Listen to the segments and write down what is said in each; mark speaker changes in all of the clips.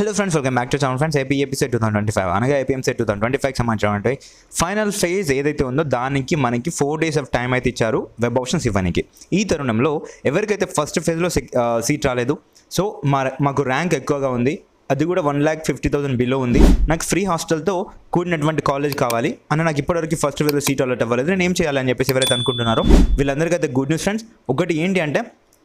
Speaker 1: Hello friends welcome back to channel friends AP two thousand twenty five అనగా APMC two thousand twenty five సంబంధించిన final phase ఏదైతే ఉందో దానికి మనకి four days of time అయితే ఇచ్చారు. వెబ్ ఆప్షన్స్ ఇవ్వడానికి ఈ తరుణంలో ఎవరికైతే ఫస్ట్ ఫేజ్లో సీట్ రాలేదు సో మా మాకు ర్యాంక్ ఎక్కువగా ఉంది. అది కూడా one lakh fifty thousand below ఉంది. నాకు ఫ్రీ హాస్టల్తో కూడినటువంటి కాలేజ్ కావాలి. అని నాకు ఇప్పటివరకు ఫస్ట్ ఫేజ్లో సీట్ అలాట్ అవ్వలేదు. నేను ఏం చేయాలని చెప్పేసి ఎవరైతే అనుకుంటున్నారో వీళ్ళందరికీ అయితే గుడ్ న్యూస్ ఫ్రెండ్స్ ఒకటి ఏంటి అంటే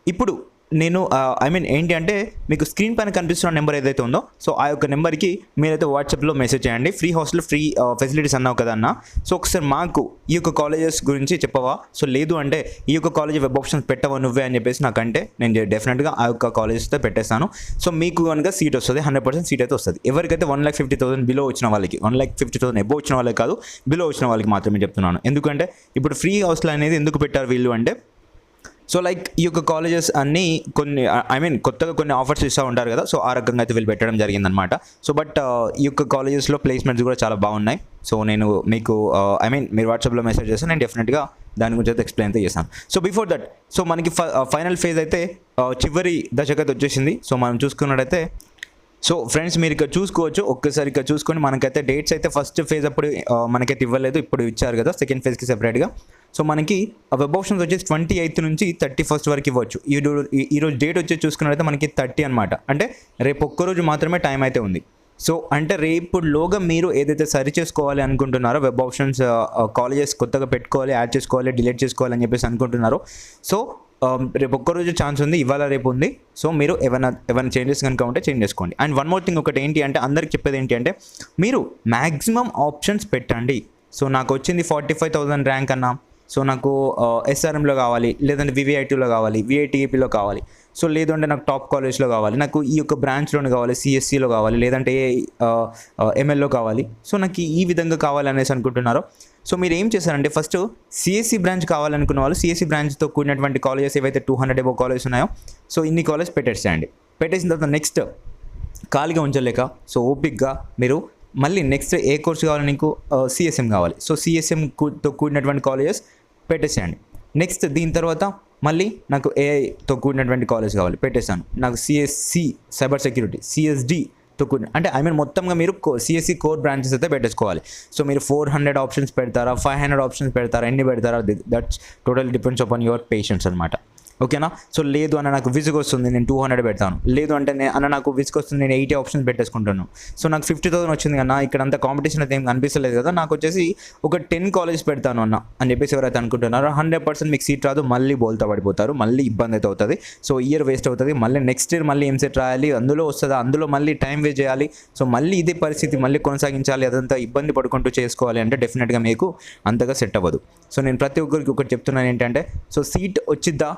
Speaker 1: ఇప్పుడు నేను ఐ మీన్ ఏంటి అంటే మీకు స్క్రీన్ పైన కనిపిస్తున్న నెంబర్ ఏదైతే ఉందో సో ఆ యొక్క నెంబర్కి మీరైతే వాట్సాప్లో మెసేజ్ చేయండి. ఫ్రీ హాస్టల్ ఫ్రీ ఫెసిలిటీస్ అన్నావు కదా అన్న. సో ఒకసారి మాకు ఈ యొక్క కాలేజెస్ గురించి చెప్పవా? సో లేదు అంటే ఈ యొక్క కాలేజ్ వెబ్ ఆప్షన్స్ పెట్టవా నువ్వే అని చెప్పేసి నాకంటే నేను డెఫినెట్గా ఆ యొక్క కాలేజెస్తో పెట్టేస్తాను. సో మీకు కనుక సీట్ వస్తుంది హండ్రెడ్ పర్సెంట్ సీట్ అయితే వస్తుంది. ఎవరికైతే one lakh fifty thousand below వచ్చిన వాళ్ళకి one lakh fifty thousand above వచ్చిన వాళ్ళకి కాదు బిలో వచ్చిన వాళ్ళకి మాత్రమే చెప్తున్నాను. ఎందుకంటే ఇప్పుడు ఫ్రీ హాస్టల్ అనేది ఎందుకు పెట్టారు వీళ్ళు అంటే సో లైక్ ఈ యొక్క కాలేజెస్ అన్నీ కొన్ని ఐ మీన్ కొత్తగా కొన్ని ఆఫర్స్ ఇస్తూ ఉంటారు కదా. సో ఆ రకంగా అయితే వీళ్ళు పెట్టడం జరిగిందనమాట సో బట్ uh, ఈ యొక్క కాలేజెస్లో ప్లేస్మెంట్స్ కూడా చాలా బాగున్నాయి. సో నేను మీకు uh, ఐ మీన్ మీరు వాట్సాప్లో మెసేజ్ చేస్తే నేను డెఫినెట్గా దాని గురించి అయితే ఎక్స్ప్లెయిన్ అయితే చేస్తాను. సో బిఫోర్ దట్ సో మనకి ఫైనల్ ఫేజ్ uh, అయితే చివరి దశకైతే వచ్చేసింది. సో మనం చూసుకున్నట్టయితే సో ఫ్రెండ్స్ మీరు ఇక్కడ చూసుకోవచ్చు. ఒక్కసారి ఇక్కడ చూసుకొని మనకైతే డేట్స్ అయితే ఫస్ట్ ఫేజ్ అప్పుడు మనకైతే ఇవ్వలేదు. ఇప్పుడు ఇచ్చారు కదా సెకండ్ ఫేజ్కి సెపరేట్గా సో మనకి వెబ్ ఆప్షన్స్ వచ్చేసి ట్వంటీ ఎయిత్ నుంచి థర్టీ ఫస్ట్ వరకు ఇవ్వచ్చు. ఈ ఈరోజు డేట్ వచ్చి చూసుకున్నట్లయితే మనకి థర్టీ అనమాట అంటే రేపు ఒక్కరోజు మాత్రమే టైం అయితే ఉంది. సో అంటే రేపు లోగా మీరు ఏదైతే సరి చేసుకోవాలి అనుకుంటున్నారో వెబ్ ఆప్షన్స్ కాలేజెస్ కొత్తగా పెట్టుకోవాలి యాడ్ చేసుకోవాలి డిలీట్ చేసుకోవాలి అని చెప్పేసి అనుకుంటున్నారో సో Um, రేపు ఒక్కరోజు ఛాన్స్ ఉంది ఇవాళ రేపు ఉంది. సో మీరు ఏమైనా ఏమైనా చేంజెస్ కనుక ఉంటే చేంజ్ చేసుకోండి. అండ్ వన్ మోర్ థింగ్ ఒకటి ఏంటి అంటే అందరికి చెప్పేది ఏంటి అంటే మీరు మ్యాక్సిమం ఆప్షన్స్ పెట్టండి. సో నాకు వచ్చింది ఫార్టీ ఫైవ్ థౌసండ్ ర్యాంక్ అన్నా. సో నాకు uh, ఎస్ఆర్ఎంలో కావాలి లేదంటే వివిఐటీలో కావాలి విఐటీఏపీలో కావాలి. సో లేదంటే నాకు టాప్ కాలేజ్లో కావాలి. నాకు ఈ యొక్క బ్రాంచ్లోనే కావాలి సిఎస్సిలో కావాలి లేదంటే ఎంఎల్లో కావాలి. సో నాకు ఈ విధంగా కావాలి అనేసి అనుకుంటున్నారో. సో మీరు ఏం చేశారంటే ఫస్ట్ సిఎస్సి బ్రాంచ్ కావాలనుకున్న వాళ్ళు సిఎస్సి బ్రాంచ్తో కూడినటువంటి కాలేజెస్ ఏవైతే టూ హండ్రెడ్ ఎబో కాలేజెస్ ఉన్నాయో సో ఇన్ని కాలేజ్ పెట్టేసేయండి. పెట్టేసిన తర్వాత నెక్స్ట్ ఖాళీగా ఉంచలేక సో ఓపిక్గా మీరు మళ్ళీ నెక్స్ట్ ఏ కోర్స్ కావాలి నీకు? సిఎస్ఎం కావాలి. సో సిఎస్ఎంతో కూడినటువంటి కాలేజెస్ పెట్టేసేయండి. నెక్స్ట్ దీని తర్వాత మళ్ళీ నాకు ఏఐతో కూడినటువంటి కాలేజ్ కావాలి. పెట్టేశాను. నాకు సిఎస్సి సైబర్ సెక్యూరిటీ సిఎస్డితో కూడిన అంటే ఐ మీన్ మొత్తంగా మీరు సిఎస్సి కోర్ బ్రాంచెస్ అయితే పెట్టేసుకోవాలి. సో మీరు ఫోర్ హండ్రెడ్ ఆప్షన్స్ పెడతారా ఫైవ్ హండ్రెడ్ ఆప్షన్స్ పెడతారా ఎన్ని పెడతారా that's total depends upon your patients అనమాట ఓకేనా? సో లేదు అన్న నాకు విసుగు వస్తుంది నేను టూ హండ్రెడ్ పెడతాను. లేదు అంటే నేను అన్న నాకు విసుగు వస్తుంది నేను ఎయిటీ ఆప్షన్స్ పెట్టేసుకుంటాను. సో నాకు ఫిఫ్టీ థౌసండ్ వచ్చింది అన్న ఇక్కడ అంత కాంపిటీషన్ అయితే ఏం కనిపిస్తలేదు కదా నాకు వచ్చేసి ఒక టెన్ కాలేజ్ పెడతాను అన్న అని చెప్పేసి ఎవరైతే అనుకుంటున్నారో హండ్రెడ్ పర్సెంట్ మీకు సీట్ రాదు మళ్ళీ బోల్తా పడిపోతారు మళ్ళీ ఇబ్బంది అయితే అవుతుంది. సో ఇయర్ వేస్ట్ అవుతుంది మళ్ళీ నెక్స్ట్ ఇయర్ మళ్ళీ ఏం సెట్ రాయాలి అందులో వస్తుందా అందులో మళ్ళీ టైం వేస్ట్ చేయాలి సో మళ్ళీ ఇదే పరిస్థితి మళ్ళీ కొనసాగించాలి అదంతా ఇబ్బంది పడుకుంటూ చేసుకోవాలి అంటే డెఫినెట్గా మీకు అంతగా సెట్ అవ్వదు. సో నేను ప్రతి ఒక్కరికి ఒకటి చెప్తున్నాను ఏంటంటే సో సీట్ వచ్చిద్దా?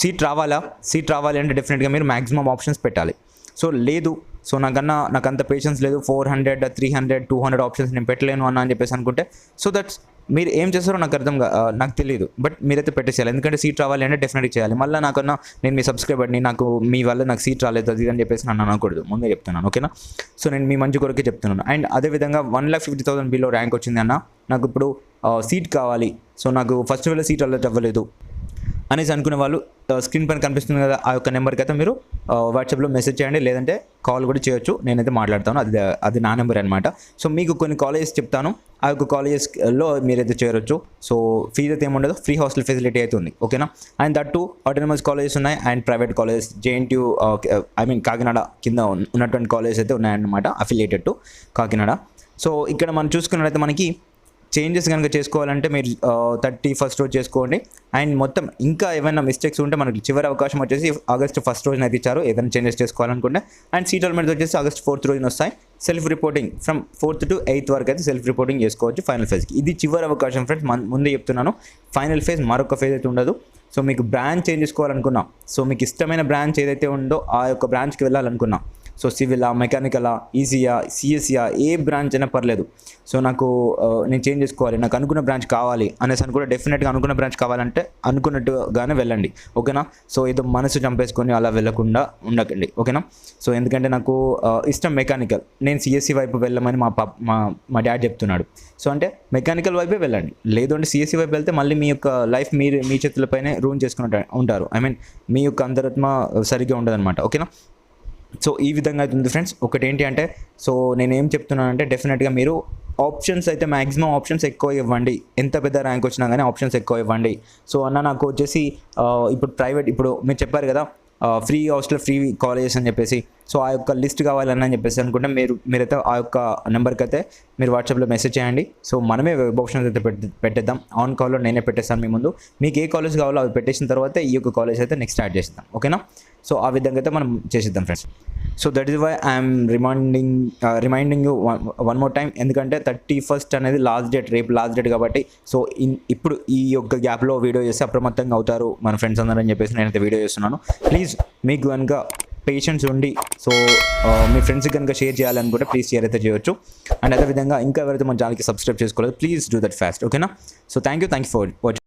Speaker 1: సీట్ రావాలా? సీట్ రావాలి అంటే డెఫినెట్గా మీరు మ్యాక్సిమం ఆప్షన్స్ పెట్టాలి. సో లేదు. సో నాకన్నా నాకు అంత పేషెన్స్ లేదు. Four hundred three hundred two hundred options నేను పెట్టలేను అన్న అని చెప్పేసి అనుకుంటే సో దట్స్ మీరు ఏం చేస్తారో నాకు అర్థం నాకు తెలియదు బట్ మీరైతే పెట్టేసేయాలి. ఎందుకంటే సీట్ రావాలి అంటే డెఫినెట్గా చేయాలి. మళ్ళీ నాకన్నా నేను మీ సబ్స్క్రైబర్ని నాకు మీ వల్ల నాకు సీట్ రాలేదు అది ఇది అని చెప్పేసి నన్ను అనకూడదు. ముందే చెప్తున్నాను. ఓకేనా? సో నేను మీ మంచి కొరకే చెప్తున్నాను. అండ్ అదేవిధంగా one lakh fifty thousand below rank వచ్చింది అన్న నాకు ఇప్పుడు సీట్ కావాలి. సో నాకు ఫస్ట్ వేళ సీట్ అలర్ట్ అవ్వలేదు. అనేసి అనుకునే వాళ్ళు స్క్రీన్ పైన కనిపిస్తుంది కదా ఆ యొక్క నెంబర్కి అయితే మీరు వాట్సాప్లో మెసేజ్ చేయండి లేదంటే కాల్ కూడా చేయొచ్చు. నేనైతే మాట్లాడతాను. అది అది నా నెంబర్ అనమాట సో మీకు కొన్ని కాలేజెస్ చెప్తాను. ఆ యొక్క కాలేజెస్లో మీరైతే చేరొచ్చు. సో ఫీజు అయితే ఏముండదు. ఫ్రీ హాస్టల్ ఫెసిలిటీ అయితే ఉంది. ఓకేనా? అండ్ దట్టు ఆటోనమస్ కాలేజెస్ ఉన్నాయి and private colleges. JNTU I mean Kakinada కింద ఉన్నటువంటి కాలేజెస్ అయితే ఉన్నాయన్నమాట అఫిలియేటెడ్ టు కాకినాడ. సో ఇక్కడ మనం చూసుకున్నట్లయితే మనకి చేంజెస్ కనుక చేసుకోవాలంటే మీరు థర్టీ ఫస్ట్ రోజు చేసుకోండి. అండ్ మొత్తం ఇంకా ఏమైనా మిస్టేక్స్ ఉంటే మనకి చివరి అవకాశం వచ్చేసి ఆగస్ట్ ఫస్ట్ రోజున అయితే ఇచ్చారు. ఏదైనా చేంజెస్ చేసుకోవాలనుకుంటే. అండ్ సీటల్మెంట్స్ వచ్చేసి ఆగస్ట్ ఫోర్త్ రోజున వస్తాయి. Self reporting from fourth to eighth వరకు అయితే సెల్ఫ్ రిపోర్టింగ్ చేసుకోవచ్చు ఫైనల్ ఫేజ్కి ఇది చివరి అవకాశం ఫ్రెండ్స్ ముందే చెప్తున్నాను. ఫైనల్ ఫేజ్ మరొక ఫేజ్ అయితే ఉండదు. సో మీకు బ్రాంచ్ చేంజ్ చేసుకోవాలనుకున్నా సో మీకు ఇష్టమైన బ్రాంచ్ ఏదైతే ఉందో ఆ యొక్క బ్రాంచ్కి వెళ్ళాలనుకున్నా సో సివిలా మెకానికలా ఈజీయా సిఎస్సియా ఏ బ్రాంచ్ అయినా పర్లేదు. సో నాకు నేను చేంజ్ చేసుకోవాలి. నాకు అనుకున్న బ్రాంచ్ కావాలి అనేసి అని కూడా డెఫినెట్గా అనుకున్న బ్రాంచ్ కావాలంటే అనుకున్నట్టుగానే వెళ్ళండి. ఓకేనా? సో ఏదో మనసు చంపేసుకొని అలా వెళ్ళకుండా ఉండకండి. ఓకేనా? సో ఎందుకంటే నాకు ఇష్టం మెకానికల్. నేను సిఎస్సి వైపు వెళ్ళమని మా పాప మా మా డాడ్ చెప్తున్నాడు. సో అంటే మెకానికల్ వైపే వెళ్ళండి. లేదు అంటే సిఎస్సి వైపు వెళ్తే మళ్ళీ మీ యొక్క లైఫ్ మీరు మీ చేతులపైనే రూన్ చేసుకున్నట్టు ఉంటారు. ఐ మీన్ మీ యొక్క అంతరాత్మ సరిగ్గా ఉండదన్నమాట. ఓకేనా? సో ఈ విధంగా అయితే ఉంది ఫ్రెండ్స్. ఒకటి ఏంటి అంటే సో నేను ఏం చెప్తున్నానంటే డెఫినెట్గా మీరు ఆప్షన్స్ అయితే మ్యాక్సిమం ఆప్షన్స్ ఎక్కువ ఇవ్వండి. ఎంత పెద్ద ర్యాంక్ వచ్చినా కానీ ఆప్షన్స్ ఎక్కువ ఇవ్వండి. సో అన్న నాకు వచ్చేసి ఇప్పుడు ప్రైవేట్ ఇప్పుడు మీరు చెప్పారు కదా ఫ్రీ హాస్టల్ ఫ్రీ కాలేజెస్ అని చెప్పేసి. సో ఆ యొక్క లిస్ట్ కావాలని అని చెప్పేసి అనుకుంటే మీరు మీరైతే ఆ యొక్క నెంబర్కి అయితే మీరు వాట్సాప్లో మెసేజ్ చేయండి. సో మనమే వెబ్ ఆప్షన్స్ అయితే పెట్టి పెట్టేద్దాం. ఆన్ కాల్లో నేనే పెట్టేస్తాను మీ ముందు. మీకు ఏ కాలేజ్ కావాలో అవి పెట్టేసిన తర్వాత ఈ యొక్క కాలేజ్ అయితే నెక్స్ట్ స్టార్ట్ చేస్తాం ఓకేనా సో ఆ విధంగా అయితే మనం చేసేద్దాం friends so that is why I'm reminding reminding you one more time ఎందుకంటే థర్టీ ఫస్ట్ అనేది లాస్ట్ డేట్ రేపు లాస్ట్ డేట్ కాబట్టి సో ఇన్ ఇప్పుడు ఈ యొక్క గ్యాప్లో వీడియో చేస్తే అప్రమత్తంగా అవుతారు మన ఫ్రెండ్స్ అందరూ అని చెప్పేసి నేనైతే వీడియో చేస్తున్నాను. ప్లీజ్ మీకు కనుక పేషెన్స్ ఉండి సో uh, మీ ఫ్రెండ్స్కి కనుక షేర్ చేయాలనుకుంటే ప్లీజ్ షేర్ అయితే చేయొచ్చు. అండ్ అదేవిధంగా ఇంకా ఎవరైతే మన ఛానల్కి సబ్స్క్రైబ్ చేసుకోలేదు ప్లీజ్ డూ దట్ ఫాస్ట్ ఓకేనా so thank you thank you for watching